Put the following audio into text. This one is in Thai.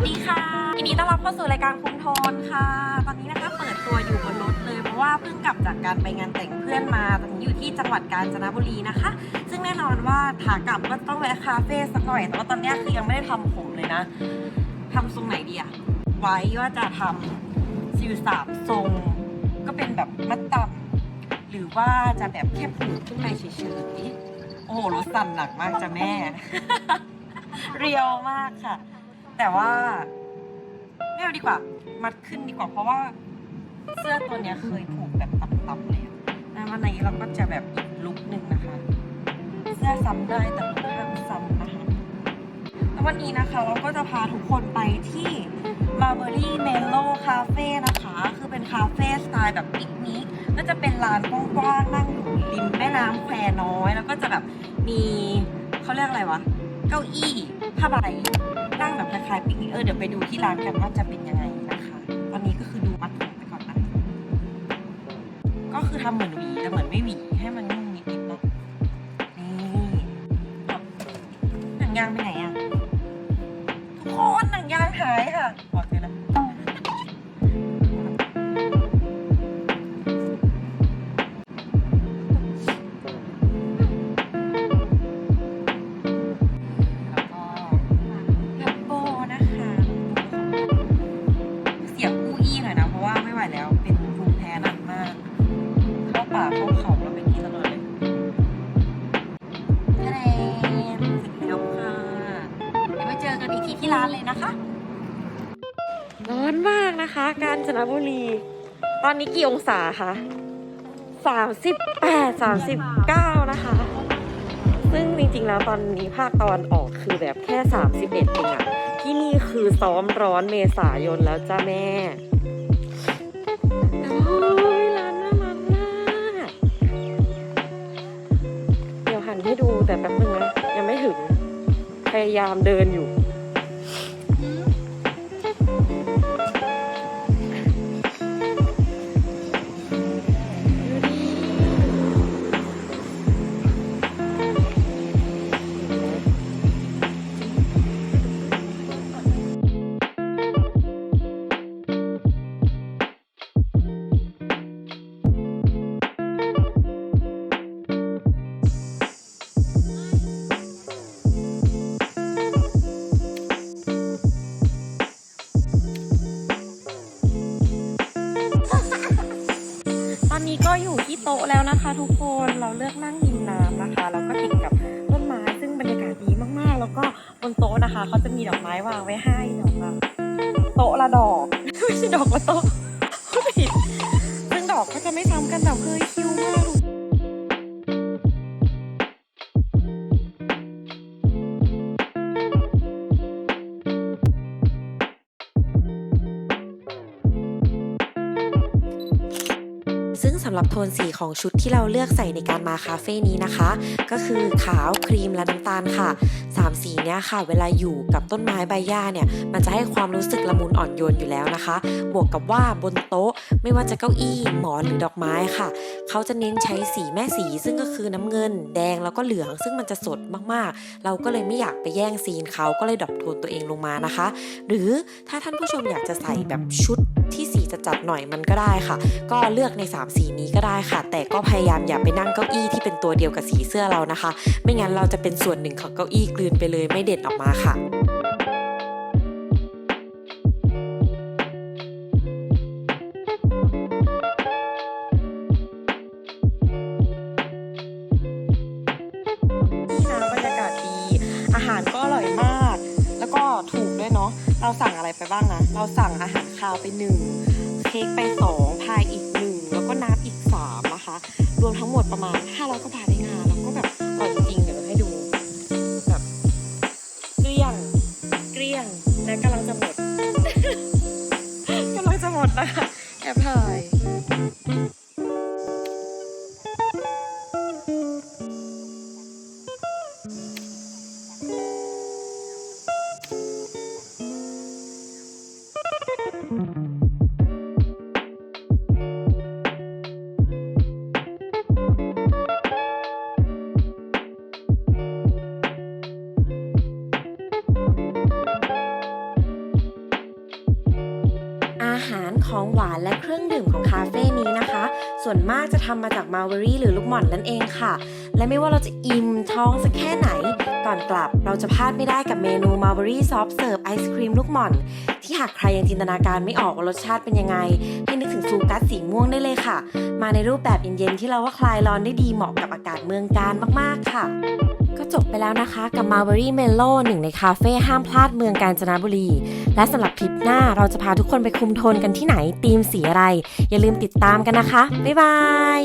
วัสดีค่ะยินดีต้อนรับเข้าสู่รายการคุ้มทนค่ะ ตอนนี้นะคะเปิดตัวอยู่บนรถเลย เพราะว่าเพิ่งกลับจากการไปงานแต่งเพื่อนมาตอนนี้อยู่ที่จังหวัดกาญจนบุรีนะคะ ซึ่งแน่นอนว่าขากลับก็ต้องแวะคาเฟ่สักหน่อย แต่ว่าตอนนี้คือยังไม่ได้ทำผมเลยนะทำทรงไหนดีอะไว้ว่าจะทำซิวสามทรง ก็เป็นแบบมัดต่ำหรือว่าจะแบบแค่ผูกขึ้นไปเฉยๆโอ้โหรถสั่นหนักมากจ้ะแม่ เรียวมากค่ะ แต่ว่าไม่เอาดีกว่า มัดขึ้นดีกว่า เพราะว่าเสื้อตัวเนี้ยเคยผูกแบบต่ำๆเลยนะวันนี้เราก็จะแบบอีกลุคหนึ่งนะคะ เสื้อซ้ำได้แต่ห้ามซ้ำนะคะแล้ววันนี้นะคะเราก็จะพาทุกคนไปที่ Marbury Mellow Cafe นะคะ คือเป็นคาเฟ่สไตล์แบบปิกนิกก็จะเป็นลานกว้างๆนั่งอยู่ริมแม่น้ำแควน้อย แล้วก็จะแบบมีเขาเรียกอะไรวะ เก้าอี้ผ้าใบนั่งแบบคล้ายๆปิกนิกเออเดี๋ยวไปดูที่ร้านกันว่าจะเป็นยังไงนะคะ ตอนนี้ก็คือดูมัดผมไปก่อนนะก็คือทำเหมือนหวีแต่เหมือนไม่หวีให้มันนุ่มนิดๆนะนี่แบบหนังยางไปไหน กันอีกทีที่ร้านเลยนะคะ ร้อนมากนะคะ กาญจนบุรี ตอนนี้กี่องศาคะสามสิบแปดสามสิบเก้านะคะ ซึ่งจริงๆแล้วตอนนี้ภาคตะวันออกคือแบบแค่ 31เองอะที่นี่คือซ้อมร้อนเมษายนแล้วจ้าแม่โอ้ยร้านน่ารักมากเดี๋ยวหันให้ดูแต่แป๊บนึงนะยังไม่ถึง พยายามเดินอยู่ นี้ก็อยู่ที่โต๊ะแล้วนะคะ ทุกคนเราเลือกนั่งริมน้ำนะคะแล้วก็ติดกับต้นไม้ซึ่งบรรยากาศดีมากๆ แล้วก็บนโต๊ะนะคะเขาจะมีดอกไม้วางไว้ให้ดอกละโต๊ะละดอกไม่ใช่ดอกละโต๊ะ หรับโทนสีของชุดที่เราเลือกใส่ในการมาคาเฟ่นี้นะคะ ก็คือขาวครีมและน้ำตาลค่ะสามสีเนี้ยค่ะ เวลาอยู่กับต้นไม้ใบหญ้าเนี่ย มันจะให้ความรู้สึกละมุนอ่อนโยนอยู่แล้วนะคะ บวกกับว่าบนโต๊ะไม่ว่าจะเก้าอี้หมอนหรือดอกไม้ค่ะ เขาจะเน้นใช้สีแม่สีซึ่งก็คือน้ำเงิน แดงแล้วก็เหลืองซึ่งมันจะสดมากๆ เราก็เลยไม่อยากไปแย่งซีนเขาก็เลยดรอปโทนตัวเองลงมานะคะ หรือถ้าท่านผู้ชมอยากจะใส่แบบชุดที่สีจะจัดหน่อยมันก็ได้ค่ะ ก็เลือกใน 3 สีนี้ก็ได้ค่ะ แต่ก็พยายามอย่าไปนั่งเก้าอี้ที่เป็นตัวเดียวกับสีเสื้อเรานะคะ ไม่งั้นเราจะเป็นส่วนหนึ่งของเก้าอี้กลืนไปเลยไม่เด่นออกมาค่ะ ไปบ้างนะ เราสั่งอาหารคาวไปหนึ่งเค้กไปสองพายอีกหนึ่งแล้วก็น้ำอีกสามนะคะ รวมทั้งหมดประมาณห้าร้อยกว่าบาทได้งานแล้วก็แบบอร่อยจริงๆเดี๋ยวให้ดูแบบเกลี้ยงเกลี้ยงและกำลังจะหมดกำลังจะหมดนะคะแอบถ่าย อาหารของหวานและเครื่องดื่มของคาเฟ่นี้นะคะ ส่วนมากจะทำมาจากมาเวอรี่หรือลูกหม่อนนั่นเองค่ะ และไม่ว่าเราจะอิ่มท้องสักแค่ไหน ก่อนกลับเราจะพลาดไม่ได้กับเมนูมาเวอรี่ซอฟเสิร์ฟไอศครีมลูกหม่อน ที่หากใครยังจินตนาการไม่ออกว่ารสชาติเป็นยังไง ให้นึกถึงซูกัสสีม่วงได้เลยค่ะ มาในรูปแบบเย็นๆที่เราว่าคลายร้อนได้ดีเหมาะกับอากาศเมืองการมากๆค่ะก็จบไปแล้วนะคะกับ Marbury Mellow หนึ่งในคาเฟ่ห้ามพลาดเมืองกาญจนบุรี และสำหรับคลิปหน้าเราจะพาทุกคนไปคุมโทนกันที่ไหนธีมสีอะไร อย่าลืมติดตามกันนะคะบ๊ายบาย